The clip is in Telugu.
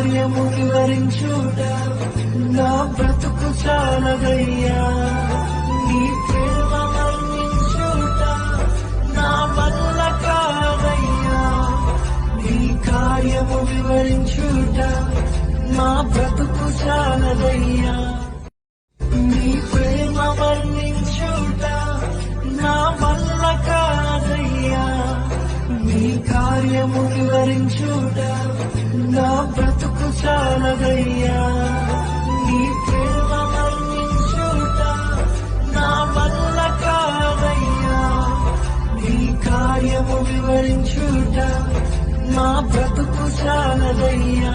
కార్యము వివరించుట నా బ్రతుకు చాలదయ్యా. నీ ప్రేమ మరణించుట నా వల్ల కాదయ్యా. నీ కార్యము వివరించుట నా బ్రతుకు చాలదయ్యా. నీ ప్రేమ వర్ణించుట నా వల్ల కాదయ్యా. నీ కార్యము వివరించుట వివరించుట మా బ్రతుకు చాలదయ్యా